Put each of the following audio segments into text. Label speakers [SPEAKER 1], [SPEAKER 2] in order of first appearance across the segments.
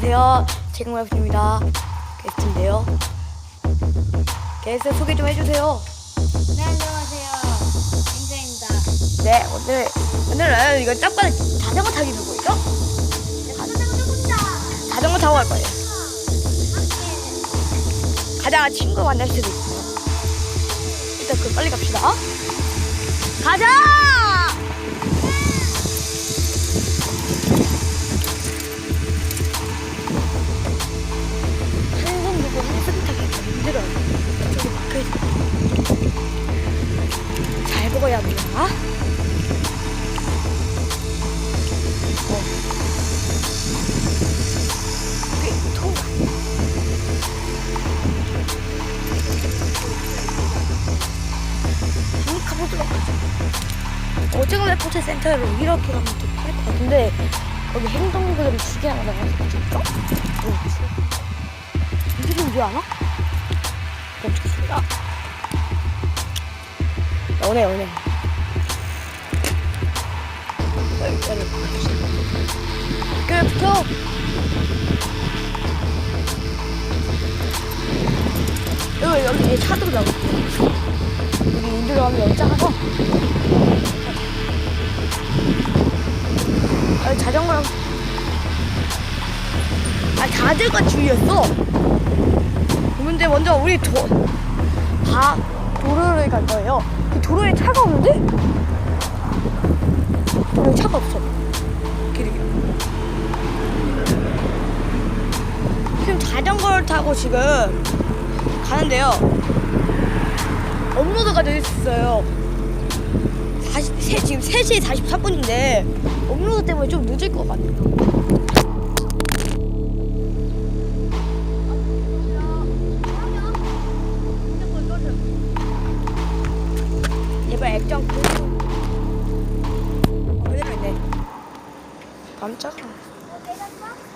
[SPEAKER 1] 안녕하세요. 최경마입니다 게스트인데요. 게스트 소개 좀 해주세요.
[SPEAKER 2] 네, 안녕하세요. 인자입니다.
[SPEAKER 1] 네, 오늘, 오늘은 이거 짬바를 자전거 타기 누구 있죠? 자전거 타고 갈 거예요. 가다가 친구 만날 수도 있어요. 일단 그 빨리 갑시다. 가자! 오징어 레포트 센터로 이렇게 가면 될것 같은데 여기 행동들이 두개 하나 나가서 있어? 이게 뭔지 아나? 멈췄습니다. 오네 오네. 빨리 빨리 가봅시다. 끝부터. 여기 여기 차도 나고. 여기 인도로 가면 여기 작아서. 아, 자전거랑. 아 자전거 줄이었어. 근데 먼저 우리 도, 다 도로를 갈 거예요. 그 도로에 차가 없는데? 여기 차가 없어. 길이. 지금 자전거를 타고 지금 가는데요. 업로드가 돼 있어요. 40, 세, 지금 3시 44분인데 업로드 때문에 좀 늦을 것 같아요.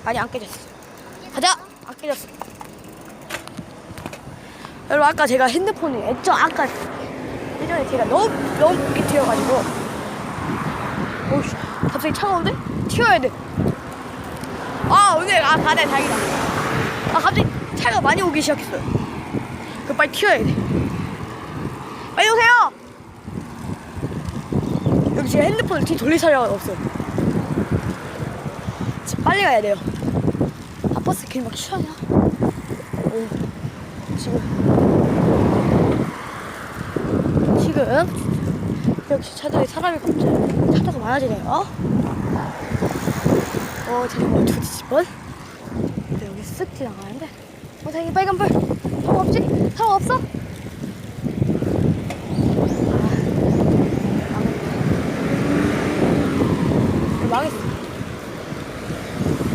[SPEAKER 1] 아니 안 깨졌어. 가자. 안 깨졌어. 여러분 아까 제가 핸드폰이 액정 아까 예전에 제가 너무 너무 깊게 튀어가지고 오씨 갑자기 차가운데 튀어야 돼. 아 오늘 아 바다에 다행이다. 아 갑자기 차가 많이 오기 시작했어요. 그 빨리 튀어야 돼. 빨리 오세요. 여기 지금 핸드폰을 뒤 돌릴 사람이 없어. 지금 빨리 가야 돼요. 아 버스 길막 쉬어야. 오, 지금 지금 역시 차들이 사람이 차도가 많아지네요. 어, 자전거 두지 번. 근데 여기 쓱 지나가는데. 어, 다행히 빨간 불. 사람 없지? 사람 없어? 아, 망했어.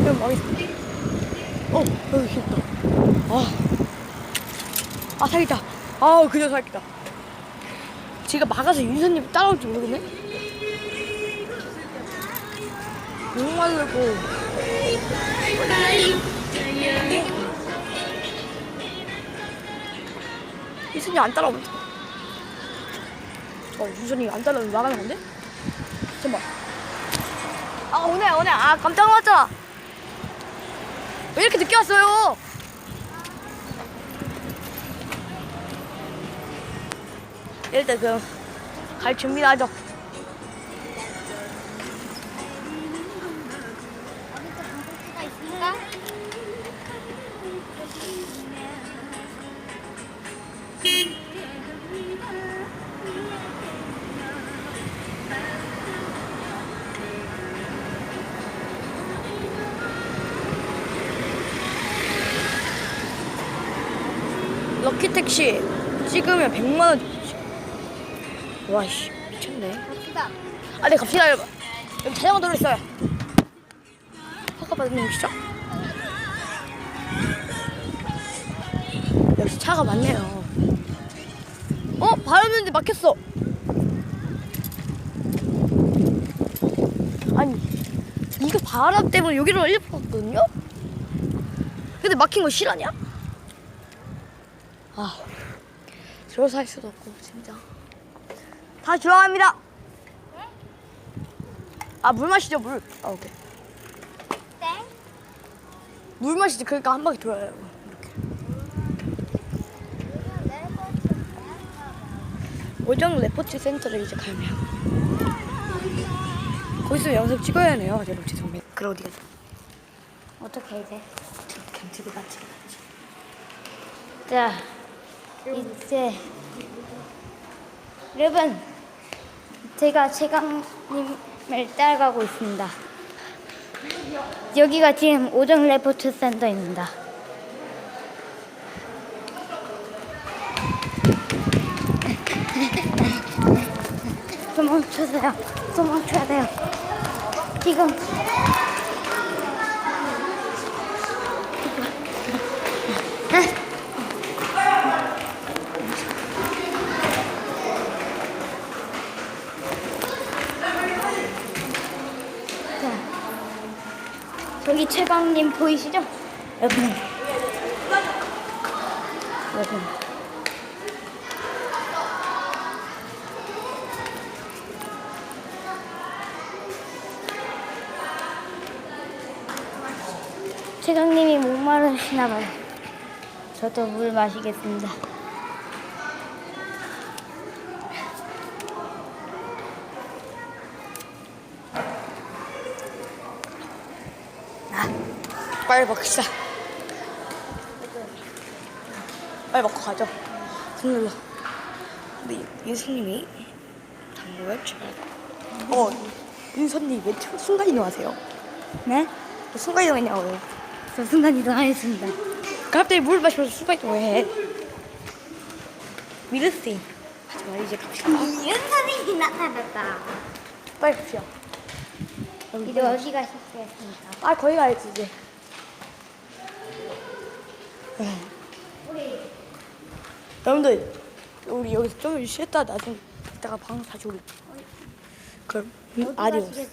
[SPEAKER 1] 이거 망했어. 어, 여기 귀엽다. 아, 아, 살겠다. 아, 그냥 살겠다. 제가 막아서 윤서님 따라올지 모르겠네. 목말르고. 윤서님 안 따라오면. 어, 윤서님 안 따라오면 막아는 건데? 잠깐만. 아, 오네, 오네. 아, 깜짝 놀랐잖아. 왜 이렇게 늦게 왔어요? 일단 그럼 갈 준비를 하죠. 럭키 택시 찍으면 100만 원. 와씨 미쳤네.
[SPEAKER 2] 갑시다.
[SPEAKER 1] 아, 네 갑시다 여러분. 여기 자전거 도로 있어요. 허가 받은 놈이시죠? 역시 차가 많네요. 어 바람는데 막혔어. 아니 이거 바람 때문에 여기로 일었거든요 근데 막힌 거 실화냐? 아 들어서 할 수도 없고 진짜. 다 들어갑니다. 아 물 마시죠 물. 아 오케이.
[SPEAKER 2] 땡.
[SPEAKER 1] 물 마시지 그러니까 한 바퀴 돌아요. 오정 레포츠 센터를 이제 가면 거기서 영상 찍어야 해요. 여러분 죄송해요. 그럼 어디 가죠?
[SPEAKER 2] 어떻게 이제?
[SPEAKER 1] 들고 같이 가야지.
[SPEAKER 2] 자, 이제 여러분, 제가 최강님을 따라가고 있습니다. 여기가 지금 오정 레포트 센터입니다. 도망쳐서요. 도망쳐야 돼요. 지금 저기 최강님 보이시죠? 여러분. 여러분. 최강님이 목마르시나 봐요. 저도 물 마시겠습니다.
[SPEAKER 1] 빨리 먹읍시다. 빨리 먹고 가죠. 손 근데 윤수님이 당구에 최 어, 윤서님 왜 초- 순간 이동하세요?
[SPEAKER 2] 네?
[SPEAKER 1] 왜 순간 이동했냐고요.
[SPEAKER 2] 저 순간 이동하겠습니다.
[SPEAKER 1] 갑자기 물 마시면서 순간 이동을 해. 미르씨. 하지마, 이제 갑시다.
[SPEAKER 2] 윤선생님이 나타났다.
[SPEAKER 1] 빨리 갑시다.
[SPEAKER 2] 이제 어디 가셨겠습니까?
[SPEAKER 1] 아, 거기 가야지, 이제. 여러분들, 우리 여기서 좀 쉬었다 나중에 이따가 방송 다시 오리. 그럼, 아디오스.